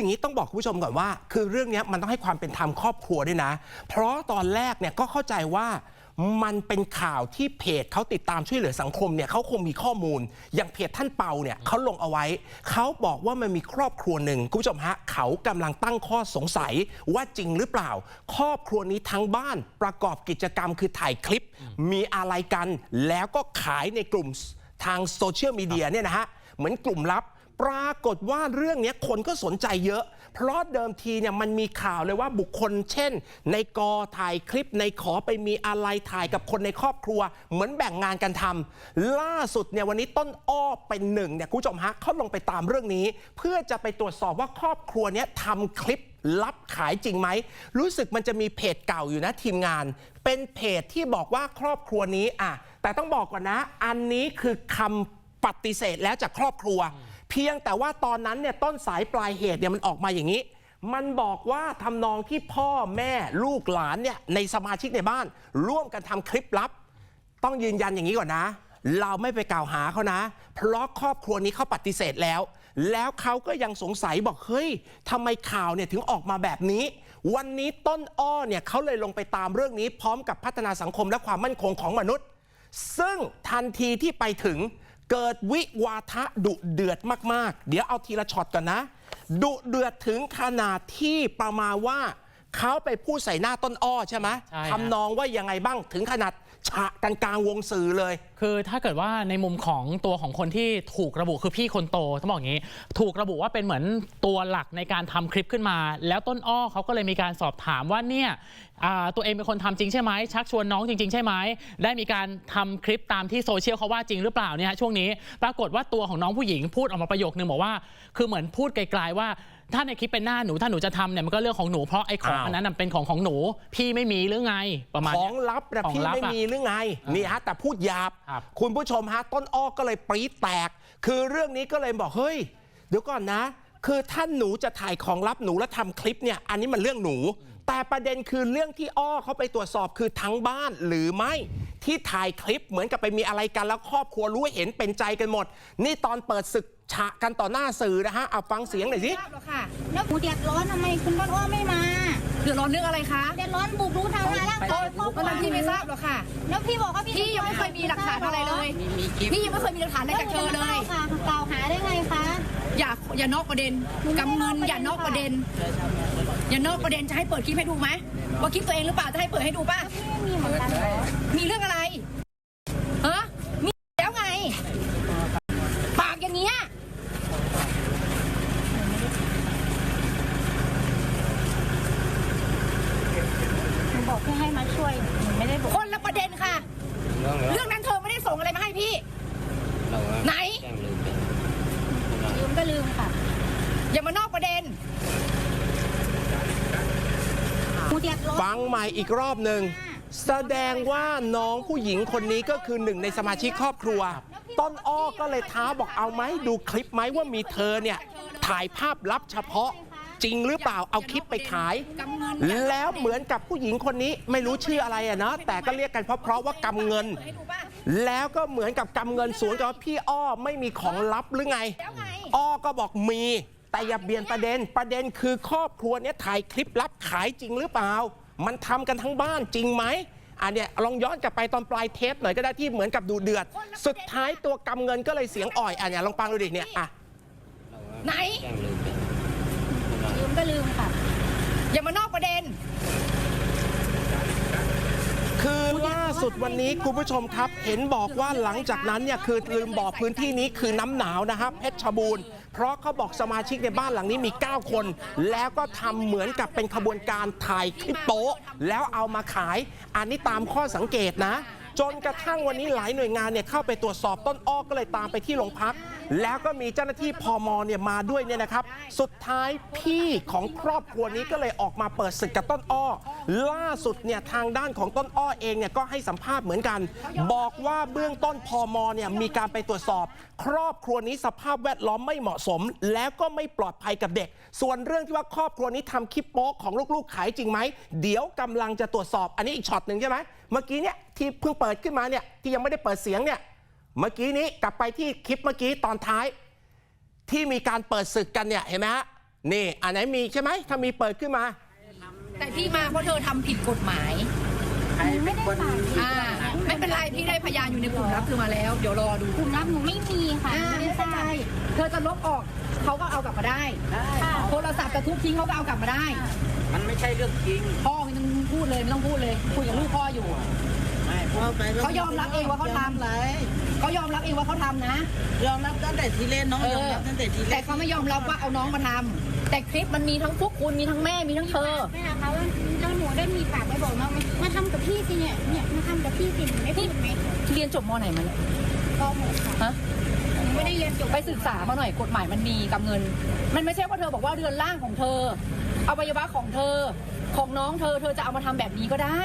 อย่างนี้ต้องบอกคุณผู้ชมก่อนว่า คือเรื่องนี้มันต้องให้ความเป็นธรรมครอบครัวด้วยนะ เพราะตอนแรกเนี่ยก็เข้าใจว่ามันเป็นข่าวที่เพจเขาติดตามช่วยเหลือสังคมเนี่ยเขาคงมีข้อมูล อย่างเพจท่านเปาเนี่ยเขาลงเอาไว้ เขาบอกว่ามันมีครอบครัวหนึ่งคุณผู้ชมฮะเขากำลังตั้งข้อสงสัยว่าจริงหรือเปล่า ครอบครัวนี้ทั้งบ้านประกอบกิจกรรมคือถ่ายคลิป มีอะไรกัน แล้วก็ขายในกลุ่มทางโซเชียลมีเดียเนี่ยนะฮะเหมือนกลุ่มลับ ปรากฏว่าเรื่องนี้คนก็สนใจเยอะ เพราะเดิมทีเนี่ยมันมีข่าวเลยว่าบุคคล เช่น ในกอถ่ายคลิปในขอไปมีอะไรถ่ายกับคนในครอบครัว เหมือนแบ่งงานกันทำล่าสุดเนี่ยวันนี้ต้นอ้อเป็นหนึ่งเนี่ยคุณผู้ชมฮะเขาลงไปตามเรื่องนี้ เพื่อจะไปตรวจสอบว่าครอบครัวเนี้ยทำคลิปลับขายจริงไหม รู้สึกมันจะมีเพจเก่าอยู่นะทีมงาน เป็นเพจที่บอกว่าครอบครัวนี้อะแต่ต้องบอกก่อนนะ อันนี้คือคำปฏิเสธแล้วจากครอบครัว เพียงแต่ว่าตอนนั้นเนี่ยต้นสายปลายเหตุเนี่ยมันออกมาอย่างนี้ มันบอกว่าทำนองที่พ่อแม่ลูกหลานเนี่ยในสมาชิกในบ้าน ร่วมกันทำคลิปลับ ต้องยืนยันอย่างนี้ก่อนนะ เราไม่ไปกล่าวหาเขานะ เพราะครอบครัวนี้เขาปฏิเสธแล้ว แล้วเขาก็ยังสงสัยบอกเฮ้ยทำไมข่าวเนี่ยถึงออกมาแบบนี้ วันนี้ต้นอ้อเนี่ยเขาเลยลงไปตามเรื่องนี้ พร้อมกับพัฒนาสังคมและความมั่นคงของมนุษย์ ซึ่งทันทีที่ไปถึง เกิดวิวาทะดุเดือดมากๆ เดี๋ยวเอาทีละช็อตก่อนนะ ดุเดือดถึงขนาดที่ประมาณว่าเขาไปพูดใส่หน้าต้นอ้อใช่ไหมใช่ฮะ ทำนองว่ายังไงบ้างถึงขนาดฉะกันกลางวงสื่อเลย คือถ้าเกิดว่าในมุมของตัวของคนที่ถูกระบุคือพี่คนโตต้องบอกอย่างนี้ ถูกระบุว่าเป็นเหมือนตัวหลักในการทำคลิปขึ้นมา แล้วต้นอ้อเขาก็เลยมีการสอบถามว่าเนี่ยอ่าตัวเองเป็นคนทำจริงใช่ไหมชักชวนน้องจริง ๆ ใช่ไหมได้มีการทำคลิปตามที่โซเชียลเขาว่าจริงหรือเปล่าเนี่ยช่วงนี้ ปรากฏว่าตัวของน้องผู้หญิงพูดออกมาประโยคนึงบอกว่า คือเหมือนพูดไกลๆว่าถ้าในคลิปเป็นหน้าหนูถ้าหนูจะทำเนี่ยมันก็เรื่องของหนูเพราะไอ้ของอ้าวอันนั้นนะเป็นของของหนู พี่ไม่มีหรือไงประมาณขอเนี้งยลับนะของพี่ลับไม่อะมีหรือไงนี่ฮะแต่พูดหยาบครับคุณผู้ชมฮะต้นอ้อก็เลยปรี๊ดแตก คือเรื่องนี้ก็เลยบอกเฮ้ย เดี๋ยวก่อนนะ คือท่านหนูจะถ่ายของลับหนูแล้วทำคลิปเนี่ย อันนี้มันเรื่องหนู แต่ประเด็นคือเรื่องที่อ้อเขาไปตรวจสอบคือทั้งบ้านหรือไม่ที่ถ่ายคลิปเหมือนกับไปมีอะไรกันแล้วครอบครัวรู้เห็นเป็นใจกันหมด นี่ตอนเปิดศึก ฉะกันต่อหน้าสื่อนะฮะเอาฟังเสียงหน่อยสิทราบหรอกค่ะแล้วหนูเดือดร้อนทำไมคุณต้นอ้อไม่มาเดือดร้อนเรื่องอะไรคะ เดือดร้อนบุกรุกทำร้ายร่างกายครอบคก็รัวนั้นพี่ไม่ทราบหรอกค่ะ แล้วพี่บอกว่าพี่พี่ยังไม่เคยมีหลักฐานอะไรเลย พี่ยังไม่เคยมีหลักฐานอะไรจากเธอเลยค่ะกล่าวหาได้ไงคะ อย่าอย่านอกประเด็นกำเงินอย่านอกประเด็น อย่านอกประเด็นจะให้เปิดคลิปให้ดูไหมว่าคลิปตัวเองหรือเปล่าจะให้เปิดให้ดูป่ะพี่ไม่มีเหมือนกันเหรอมีเรื่องอะไรฮะมีแล้วไง ปากอย่างเงี้ย หนูบอกพี่ให้มาช่วยหนูไม่ได้บอกคนละประเด็นค่ะ เรื่องนั้นเธอไม่ได้ส่งอะไรมาให้พี่ไหนลืมก็ลืมค่ะอย่ามานอกประเด็นหนูเดือดร้อนฟังใหม่อีกรอบหนึ่งแสดงว่าน้องผู้หญิงคนนี้ก็คือหนึ่งในสมาชิกครอบครัว ต้นอ้อก็เลยท้าบอกเอาไหมดูคลิปไหมว่ามีเธอเนี่ยถ่ายภาพลับเฉพาะ จริงหรือเปล่าเอาคลิปไปขาย แล้วเหมือนกับผู้หญิงคนนี้ไม่รู้ชื่ออะไรอะนะแต่ก็เรียกกันเพราะๆว่ากำเงินให้ดูป่ะแล้วก็เหมือนกับกำเงินสวนกับว่าพี่อ้อไม่มีของลับหรือไงแล้วไง อ้อก็บอกมี แต่อย่าเบียนประเด็นประเด็นคือครอบครัวเนี้ยถ่ายคลิปลับขายจริงหรือเปล่า มันทำกันทั้งบ้านจริงไหมอันเนี้ยลองย้อนกลับไปตอนปลายเทปหน่อยก็ได้ที่เหมือนกับดูเดือด สุดท้ายตัวกำเงินก็เลยเสียงอ่อยอันเนี้ยลองฟังดูดิเนี่ยอะ ไหนลืม ก็ลืมค่ะ อย่ามานอกประเด็น คือล่าสุดวันนี้คุณผู้ชมครับ เห็นบอกว่าหลังจากนั้นเนี่ยคือลืมบอกพื้นที่นี้คือน้ำหนาวนะครับเพชรบูรณ์เพราะเขาบอกสมาชิกในบ้านหลังนี้มี 9 คน แล้วก็ทำเหมือนกับเป็นขบวนการถ่ายคลิปโป๊ะแล้วเอามาขาย อันนี้ตามข้อสังเกตนะ จนกระทั่งวันนี้หลายหน่วยงานเนี่ยเข้าไปตรวจสอบต้นอ้อก็เลยตามไปที่โรงพัก แล้วก็มีเจ้าหน้าที่พมเนี่ยมาด้วยเนี่ยนะครับ สุดท้ายพี่ของครอบครัวนี้ก็เลยออกมาเปิดศึกกับต้นอ้อ ล่าสุดเนี่ยทางด้านของต้นอ้อเองเนี่ยก็ให้สัมภาษณ์เหมือนกัน บอกว่าเบื้องต้นพมเนี่ยมีการไปตรวจสอบ ครอบครัวนี้สภาพแวดล้อมไม่เหมาะสม แล้วก็ไม่ปลอดภัยกับเด็ก ส่วนเรื่องที่ว่าครอบครัวนี้ทำคลิปโป๊ของลูกๆขายจริงไหมเดี๋ยวกำลังจะตรวจสอบอันนี้อีกช็อตหนึ่งใช่ไหมเมื่อกี้เนี่ยที่เพิ่งเปิดขึ้นมาเนี่ยที่ยังไม่ได้เปิดเสียงเนี่ย เมื่อกี้นี้กลับไปที่คลิปเมื่อกี้ตอนท้าย ที่มีการเปิดศึกกันเนี่ยเห็นไหมฮะนี่อันไหนมีใช่ไหมถ้ามีเปิดขึ้นมา แต่พี่มาเพราะเธอทำผิดกฎหมายหนูไม่ได้ฝากอ่า ไม่เป็นไรพี่ได้พยานอยู่ในกลุ่มลับเธอมาแล้ว เดี๋ยวรอดูกลุ่มลับหนูไม่มีค่ะอ่าไม่ไม่ได้เป็นฝาไรกเธอจะลบออกเขาก็เอากลับมาได้ ค่ะโทรศัพท์จะทุบทิ้งเขาก็เอากลับมาได้ มันไม่ใช่เรื่องจริง พ่อไม่ต้องพูดเลยไม่ต้องพูดเลยคุยกับลูกพ่ออยู่ไม่พ่อไป เขายอมรับเองว่าเขาทำไรเขายอมรับเองว่าเขาทำนะ ยอมรับตั้งแต่ทีเล่นน้องเอยอมอรับตั้งแต่ทีแต่เล่นเขาไม่ยอมรับว่าเอาน้องมาทำแต่คลิปมันมีทั้งพวกคุณมีทั้งแม่มีทั้งเธอไม่นะคะว่าแล้วหนูได้มีปากไปบอกน้องไหมมาทำกับพี่สิเนี่ยเนี่ยมาทำกับพี่สิหนูไม่พูดไหมเรียนจบมไหนมาเนี่ยก็หมดค่ะฮะหนูไม่ได้เรียนจบไปศึกษาเขาหน่อยกฎหมายมันมีกับเงิน มันไม่ใช่ว่าเธอบอกว่าเรือนร่างของเธออวัยวะของเธอของน้องเธอเธอจะเอามาทำแบบนี้ก็ได้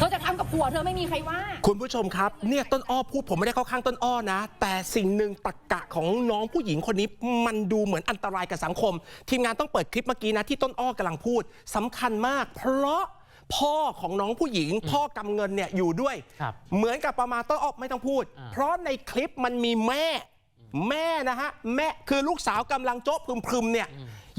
เธอจะทำกับผัวเธอไม่มีใครว่า คุณผู้ชมครับ เนี่ยต้นอ้อพูดผมไม่ได้เข้าข้างต้นอ้อนะ แต่สิ่งหนึ่งตรกกะของน้องผู้หญิงคนนี้มันดูเหมือนอันตรายกับสังคม ทีมงานต้องเปิดคลิปเมื่อกี้นะที่ต้นอ้อกำลังพูดสำคัญมาก เพราะพ่อของน้องผู้หญิง พ่อกำเงินเนี่ยอยู่ด้วย ครับเหมือนกับประมาณต้นอ้อไม่ต้องพูด อ่า เพราะในคลิปมันมีแม่ แม่นะฮะแม่คือลูกสาวกำลังโจ๊ะพึมๆเนี่ย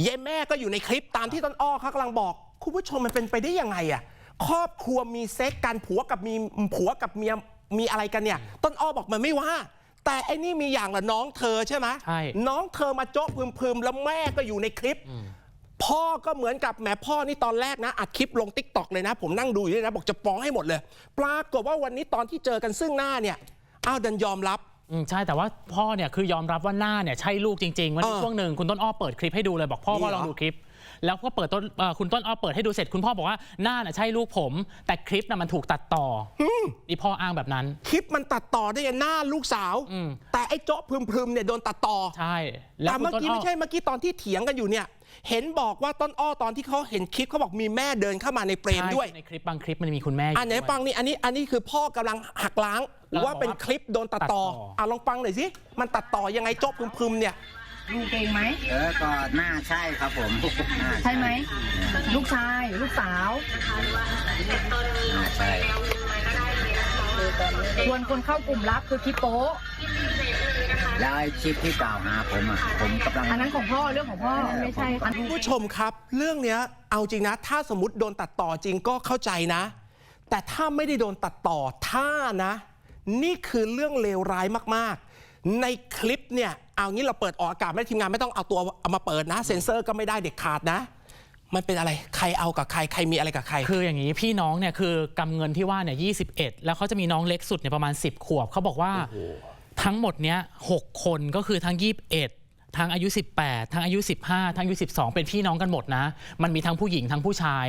ยายแม่ก็อยู่ในคลิปตามที่ต้นอ้อเขากำลังบอก คุณผู้ชมมันเป็นไปได้ยังไงอะ ครอบครัวมีเซ็กกันผัวกับมีผัวกับเมียมีอะไรกันเนี่ย ต้นอ้อบอกมันไม่ว่า แต่ไอ้นี่มีอย่างละน้องเธอใช่ไหมใช่ น้องเธอมาโจ๊ะพึมๆ แล้วแม่ก็อยู่ในคลิป พ่อก็เหมือนกับแหมพ่อนี่ตอนแรกนะอัดคลิปลงติ๊กต็อกเลยนะ ผมนั่งดูอยู่เลยนะ บอกจะฟ้องให้หมดเลย ปรากฏว่าวันนี้ตอนที่เจอกันซึ่งหน้าเนี่ยอ้าวดันยอมรับ อืมใช่แต่ว่าพ่อเนี่ยคือยอมรับว่าหน้าเนี่ยใช่ลูกจริงๆวันนี้เออช่วงหนึ่งคุณต้นอ้อเปิดคลิปให้ดูเลยบอกพ่อนี่ว่าเหรลอองดูคลิป แล้วก็เปิดต้นเอ่อคุณต้นอ้อเปิดให้ดูเสร็จคุณพ่อบอกว่าหน้าน่ะใช่ลูกผม แต่คลิปน่ะมันถูกตัดต่ออนี่พ่ออ้างแบบนั้น คลิปมันตัดต่อได้ยังหน้าลูกสาว อืม แต่ไอ้โจ๊ะพึมๆเนี่ยโดนตัดต่อ ใช่แต่คุณเมื่อต้นกี้อ้อ ไม่ใช่เมื่อกี้ตอนที่เถียงกันอยู่เนี่ย เห็นบอกว่าต้นอ้อตอนที่เขาเห็นคลิปเขาบอกมีแม่เดินเข้ามาในเปรมใช่ด้วยในคลิปบางคลิปมันมีคุณแม่ยู่อันไหนด้วย ฟังนี่อันนี้อันนี้คือพ่อกำลังหักล้าง หรือว่าเป็นคลิปโดนตัดต่อตัดต่ออ่ อะลองฟังหน่อยสิมันตัดต่อยังไงโจ๊ะพึมๆเนี่ย ลูกเองไหม เออก็น่าใช่ครับผมน่าใช่ไหม ลูกชาย ลูกสาว น่าใช่ ชวนคนเข้ากลุ่มลับคือคลิปโป๊ะแล้วไอ้คลิปที่กล่าวหาผมอะ ผมกำลัง อันนั้นของพ่อเรื่องของพ่อไม่ใช่อัน คุณผู้ชมครับ เรื่องเนี้ยเอาจริงนะ ถ้าสมมติโดนตัดต่อจริงก็เข้าใจนะ แต่ถ้าไม่ได้โดนตัดต่อถ้านะ นี่คือเรื่องเลวร้ายมากๆ ในคลิปเนี่ยเอางี้เราเปิดออกอากาศไม่ได้ทีมงานไม่ต้องเอาตัวเอามาเปิดนะ เซ็นเซอร์ก็ไม่ได้เด็ดขาดนะ มันเป็นอะไรใครเอากับใครใครมีอะไรกับใคร คืออย่างนี้พี่น้องเนี่ยคือกำเงินที่ว่าเนี่ย21แล้วเขาจะมีน้องเล็กสุดเนี่ยประมาณ 10 ขวบเขาบอกว่าทั้งหมดเนี้ย6คนก็คือทั้ง 21ทั้งอายุ 18 ทั้งอายุ 15 ทั้งอายุ 12 เป็นพี่น้องกันหมดนะ มันมีทั้งผู้หญิงทั้งผู้ชาย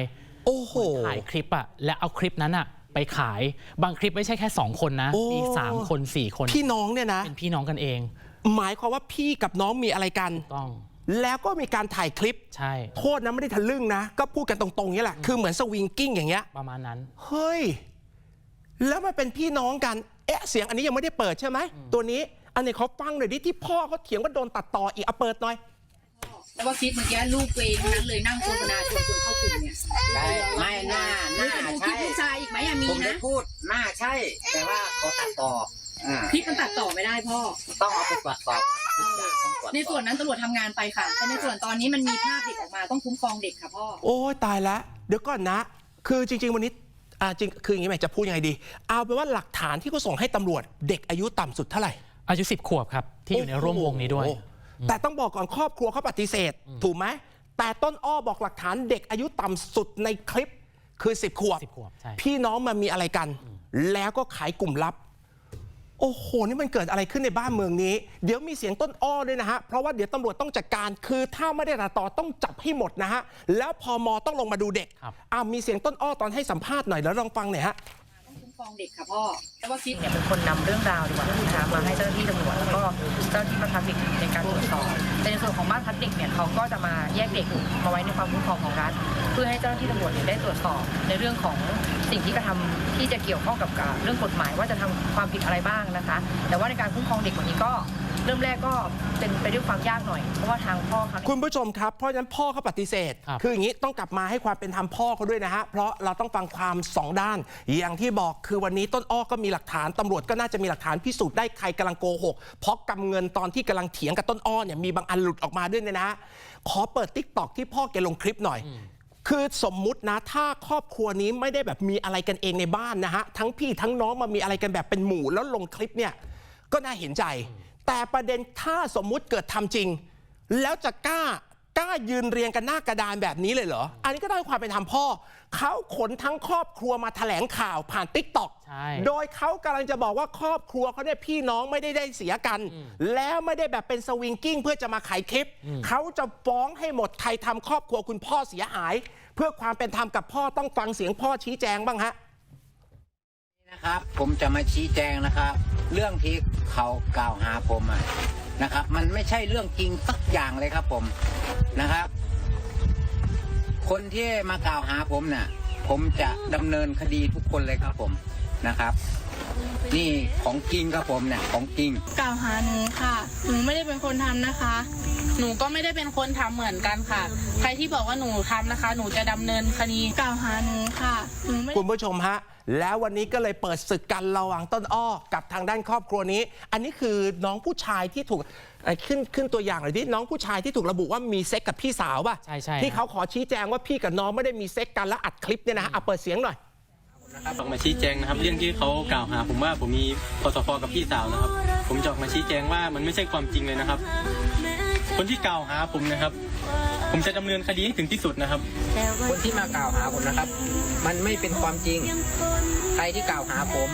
โอ้โหถ่ายคลิปอะและเอาคลิปนั้นอะ ไปขาย บางคลิปไม่ใช่แค่ 2 คนนะ โอ้ มี 3 คน 4 คน พี่น้องเนี่ยนะ เป็นพี่น้องกันเอง หมายความว่าพี่กับน้องมีอะไรกัน ต้อง แล้วก็มีการถ่ายคลิป ใช่ โทษนะไม่ได้ทะลึ่งนะ ก็พูดกันตรงๆนี่แหละ คือเหมือนสวิงกิ้งอย่างเงี้ย ประมาณนั้น เฮ้ย แล้วมันเป็นพี่น้องกัน เอ๊ะ เสียงอันนี้ยังไม่ได้เปิดใช่ไหม ตัวนี้ อันนี้เขาฟังหน่อยดิที่พ่อเขาเถียงว่าโดนตัดต่ออีกเอาเปิดหน่อย แต่ว่าคลิปเมื่อกี้ลูกตัวเองทั้งนั้นเลยนั่งโฆษณาชวนคนเข้ากลุ่มเนี่ยใช่ไม่น่าหรือน่าจะดูคลิใช่ ปลูกชายอีกไหมอะมีผมได้นะพูดน่าใช่ แต่ว่าเขาตัดต่ออ่าคลิปมันตัดต่อไม่ได้พ่อ ต้องเอาไปตรวจสอบทุกอย่างต้องตรวจสอบ ในส่วนนั้นตำรวจทำงานไปค่ะแต่ในส่วนตอนนี้มันมีภาพเด็กออกมาต้องคุ้มครองเด็กค่ะพ่อ โอ้ยตายแล้วเดี๋ยวก่อนนะ คือจริง ๆ วันนี้อ่าจริงคืออย่างนี้แม่จะพูดยังไงดี เอาเป็นว่าหลักฐานที่เขาส่งให้ตำรวจ เด็กอายุต่ำสุดเท่าไหร่อายุ 10 ขวบครับ ที่อยู่ในร่วมวงนี้ด้วย โอ้โห แต่ต้องบอกก่อนครอบครัวเขาปฏิเสธ ถูกไหมแต่ต้นอ้อบอกหลักฐานเด็กอายุต่ำสุดในคลิปคือ 10 ขวบ10ขวบใช่ พี่น้องมันมีอะไรกัน แล้วก็ขายกลุ่มลับ โอ้โห นี่มันเกิดอะไรขึ้นในบ้านเมืองนี้ เดี๋ยวมีเสียงต้นอ้อด้วยนะฮะ เพราะว่าเดี๋ยวตำรวจต้องจัดการ คือถ้าไม่ได้ตัดต่อต้องจับให้หมดนะฮะ แล้วพอมอต้องลงมาดูเด็กครับ อ่ามีเสียงต้นอ้อตอนให้สัมภาษณ์หน่อยแล้วลองฟังหน่อยฮะ ต้องคุ้มครองเด็กค่ะพ่อแต่ว่าคลิปเนี่ยเป็นคนนำเรื่องราวดีกว่านะคะมาให้เจ้าหน้าที่ตำรวจแล้วก็เจ้าหน้าที่บ้านพักเด็กในการตรวจสอบ แต่ในส่วนของบ้านพักเด็กเนี่ยเขาก็จะมาแยกเด็กมาไว้ในความคุ้มครองของรัฐ เพื่อให้เจ้าหน้าที่ตำรวจเนี่ยได้ตรวจสอบในเรื่องของสิ่งที่กระทำที่จะเกี่ยวข้องกับเรื่องกฎหมายว่าจะทำความผิดอะไรบ้างนะคะ แต่ว่าในการคุ้มครองเด็กวันนี้ก็ เริ่มแรกก็เป็นไปด้วยความยากหน่อย เพราะว่าทางพ่อเขาเนี่ย คุณผู้ชมครับเพราะฉะนั้นพ่อเขาปฏิเสธครับคืออย่างนี้ต้องกลับมาให้ความเป็นธรรมพ่อเขาด้วยนะฮะ เพราะเราต้องฟังความสองด้าน อย่างที่บอกคือวันนี้ต้นอ้อก็มีหลักฐานตำรวจก็น่าจะมีหลักฐานพิสูจน์ได้ใครกำลังโกหกเพราะกำเงินตอนที่กำลังเถียงกับต้นอ้อเนี่ยมีบางอันหลุดออกมาด้วยเนี่ยนะฮะขอเปิดติ๊กตอกที่พ่อแกลงคลิปหน่อย คือสมมุตินะถ้าครอบครัวนี้ไม่ได้แบบมีอะไรกันเองในบ้านนะฮะทั้งพี่ทั้งน้องมามีอะไรกันแบบเป็นหมู่แล้วลงคลิปเนี่ยก็น่าเห็นใจ แต่ประเด็นถ้าสมมุติเกิดทำจริง แล้วจะกล้ากล้ายืนเรียงกันหน้ากระดานแบบนี้เลยเหรอ อันนี้ก็ได้ความเป็นธรรมพ่อ เขาขนทั้งครอบครัวมาแถลงข่าวผ่านติ๊กต็อกใช่โดยเขากำลังจะบอกว่าครอบครัวเขาเนี่ยพี่น้องไม่ได้ได้เสียกัน แล้วไม่ได้แบบเป็นสวิงกิ้งเพื่อจะมาขายคลิป เขาจะฟ้องให้หมดใครทำครอบครัวคุณพ่อเสียหาย เพื่อความเป็นธรรมกับพ่อต้องฟังเสียงพ่อชี้แจงบ้างฮะนะครับ ผมจะมาชี้แจงนะครับ เรื่องที่เขากล่าวหาผมอะนะครับ มันไม่ใช่เรื่องจริงสักอย่างเลยครับผมนะครับ คนที่มากล่าวหาผมเนี่ยผมจะดำเนินคดีทุกคนเลยครับผมนะครับ นี่ของจริงครับผมเนี่ยของจริง กล่าวหาหนูค่ะ หนูไม่ได้เป็นคนทำนะคะ หนูก็ไม่ได้เป็นคนทำเหมือนกันค่ะ ใครที่บอกว่าหนูทำนะคะ หนูจะดำเนินคดีกล่าวหาหนูค่ะหนูไม่คุณผู้ชมฮะแล้ววันนี้ก็เลยเปิดศึกกันระหว่างต้นอ้อกับทางด้านครอบครัวนี้ อันนี้คือน้องผู้ชายที่ถูกเอ่อขึ้นขึ้นตัวอย่างหน่อยที่น้องผู้ชายที่ถูกระบุว่ามีเซ็กกับพี่สาวป่ะใช่ใช่ที่ครับเขาขอชี้แจงว่าพี่กับน้องไม่ได้มีเซ็กกันแล้วอัดคลิปเนี่ยนะฮะอะเปิดเสียงหน่อยออกมาชี้แจงนะครับ เรื่องที่เขากล่าวหา ผมว่าผมมีพสฟกับพี่สาวนะครับ ผมจะออกมาชี้แจงว่ามันไม่ใช่ความจริงเลยนะครับ คนที่กล่าวหาผมนะครับ ผมจะดำเนินคดีให้ถึงที่สุดนะครับ คนที่มากล่าวหาผมนะครับ มันไม่เป็นความจริง ใครที่กล่าวหาผม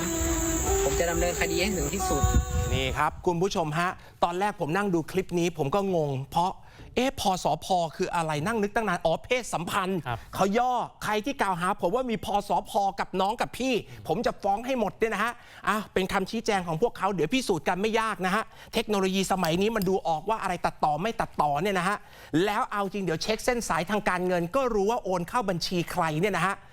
ผมจะดำเนินคดีให้ถึงที่สุด นี่ครับ คุณผู้ชมฮะ ตอนแรกผมนั่งดูคลิปนี้ผมก็งง เพราะ เอ๊ะพอสอพอคืออะไรนั่งนึกตั้งนานอ๋อเพศสัมพันธ์ครับเขาย่อใครที่กล่าวหาผมว่ามีพอสอพอกับน้องกับพี่ ผมจะฟ้องให้หมดเนี่ยนะฮะอะเป็นคำชี้แจงของพวกเขาเดี๋ยวพิสูจน์กันไม่ยากนะฮะเทคโนโลยีสมัยนี้มันดูออกว่าอะไรตัดต่อไม่ตัดต่อเนี่ยนะฮะแล้วเอาจริงเดี๋ยวเช็คเส้นสายทางการเงิน ก็รู้ว่าโอนเข้าบัญชีใครเนี่ยนะฮะ